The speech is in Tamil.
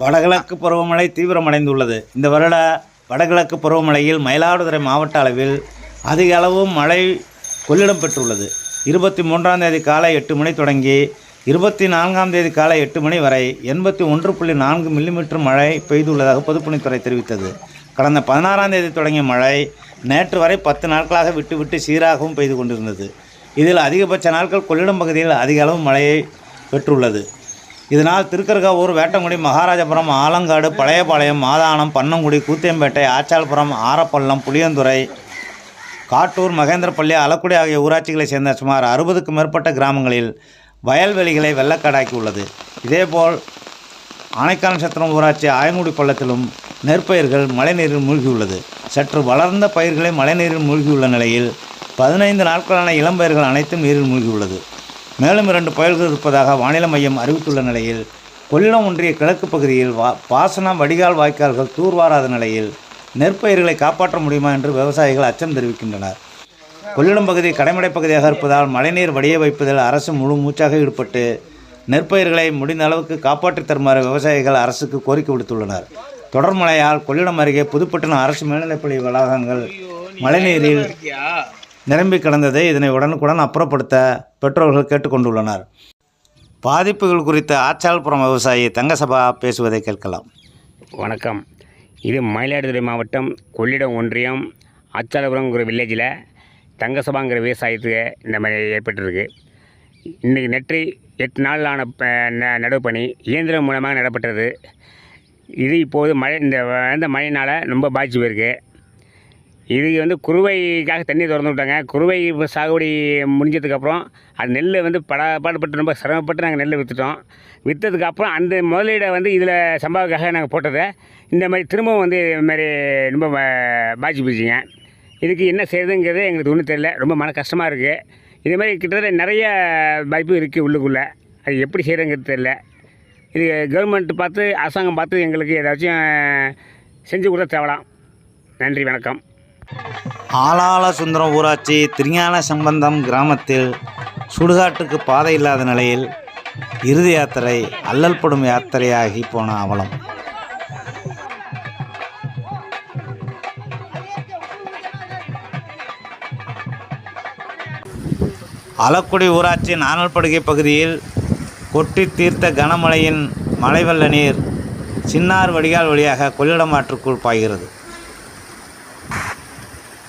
வடகிழக்கு பருவமழை தீவிரமடைந்துள்ளது. இந்த வருட வடகிழக்கு பருவமழையில் மயிலாடுதுறை மாவட்ட அளவில் அதிக அளவு மழை கொள்ளிடம் பெற்றுள்ளது. இருபத்தி மூன்றாம் தேதி காலை எட்டு மணி தொடங்கி இருபத்தி நான்காம் தேதி காலை எட்டு மணி வரை எண்பத்தி ஒன்று புள்ளி நான்கு மில்லிமீட்டர் மழை பெய்துள்ளதாக பொதுப்பணித்துறை தெரிவித்தது. கடந்த பதினாறாம் தேதி தொடங்கிய மழை நேற்று வரை பத்து நாட்களாக விட்டுவிட்டு சீராகவும் பெய்து கொண்டிருந்தது. இதில் அதிகபட்ச நாட்கள் கொள்ளிடம் பகுதியில் அதிக அளவு மழையை பெற்றுள்ளது. இதனால் திருக்கருகாவூர் வேட்டங்குடி மகாராஜபுரம் ஆலங்காடு பழையபாளையம் மாதானம் பன்னங்குடி கூத்தியம்பேட்டை ஆச்சால்புரம் ஆரப்பள்ளம் புளியந்துறை காட்டூர் மகேந்திரப்பள்ளி அலக்குடி ஆகிய ஊராட்சிகளைச் சேர்ந்த சுமார் அறுபதுக்கும் மேற்பட்ட கிராமங்களில் வயல்வெளிகளை வெள்ளக்காடாக்கியுள்ளது. இதேபோல் ஆனைக்கால் சத்திரம் ஊராட்சி ஆயங்குடி பள்ளத்திலும் நெற்பயிர்கள் மழைநீரில் மூழ்கியுள்ளது. சற்று வளர்ந்த பயிர்களை மழைநீரில் மூழ்கியுள்ள நிலையில் பதினைந்து நாட்களான இளம்பயிர்கள் அனைத்தும் நீரில் மூழ்கியுள்ளது. மேலும் இரண்டு புயல்கள் இருப்பதாக வானிலை மையம் அறிவித்துள்ள நிலையில் கொள்ளிடம் ஒன்றிய கிழக்கு பகுதியில் வா பாசனம் வடிகால் வாய்க்கால்கள் தூர்வாராத நிலையில் நெற்பயிர்களை காப்பாற்ற முடியுமா என்று விவசாயிகள் அச்சம் தெரிவிக்கின்றனர். கொள்ளிடம் பகுதி கடைமடை பகுதியாக இருப்பதால் மழைநீர் வடிய வைப்பதில் அரசு முழு மூச்சாக ஈடுபட்டு நெற்பயிர்களை முடிந்த அளவுக்கு காப்பாற்றி தருமாறு விவசாயிகள் அரசுக்கு கோரிக்கை விடுத்துள்ளனர். தொடர் மழையால் கொள்ளிடம் அருகே புதுப்பட்டினம் அரசு மேல்நிலைப்பள்ளி வளாகங்கள் மழைநீரில் நிரம்பி கிடந்ததை இதனை உடனுக்குடன் அப்புறப்படுத்த பெற்றோர்கள் கேட்டுக்கொண்டுள்ளனர். பாதிப்புகள் குறித்த ஆச்சால்புரம் விவசாயி தங்கசபா பேசுவதை கேட்கலாம். வணக்கம். இது மயிலாடுதுறை மாவட்டம் கொள்ளிடம் ஒன்றியம் அச்சாலபுரங்கிற வில்லேஜில் தங்கசபாங்கிற விவசாயத்துக்கு இந்த மாதிரி ஏற்பட்டிருக்கு. இன்றைக்கி நெற்றி எட்டு நாளான ப- ந- நடவு பணி இயந்திரம் மூலமாக நடப்பட்டது. இது இப்போது மழை இந்த வந்த மழையினால் ரொம்ப பாதிச்சு போயிருக்கு. இதுக்கு வந்து குருவைக்காக தண்ணி திறந்து விட்டாங்க. குருவை இப்போ சாகுபடி முடிஞ்சதுக்கப்புறம் அது நெல் வந்து பட பாடுபட்டு ரொம்ப சிரமப்பட்டு நாங்கள் நெல் விற்றுட்டோம் விற்றதுக்கப்புறம் அந்த முதலீடை வந்து இதில் சம்பாவுக்காக நாங்கள் போட்டதை இந்த மாதிரி திரும்பவும் வந்து இது மாதிரி ரொம்ப பா- பாதிச்சு போச்சுங்க இதுக்கு என்ன செய்யுதுங்கிறது எங்களுக்கு ஒன்றும் தெரியல. ரொம்ப மன கஷ்டமாக இருக்குது இது மாதிரி கிட்டத்தட்ட நிறைய பாதிப்பு இருக்குது உள்ளுக்குள்ளே. அது எப்படி செய்கிறங்கிறது தெரியல. இது கவர்மெண்ட் பார்த்து அரசாங்கம் பார்த்து எங்களுக்கு ஏதாச்சும் செஞ்சு கொடுத்தா தேவலாம். நன்றி வணக்கம். ஆளாள சுந்தரம் ஊராட்சி திருஞான சம்பந்தம் கிராமத்தில் சுடுகாட்டுக்கு பாதை இல்லாத நிலையில் இறுதி யாத்திரை அல்லல்படும் யாத்திரையாகி போன அவலம். அலக்குடி ஊராட்சி நானல்படுகை பகுதியில் கொட்டி தீர்த்த கனமழையின் மலைவெள்ள நீர் சின்னார் வடிகால் வழியாக கொள்ளிடம் ஆற்றுக்குள் பாய்கிறது.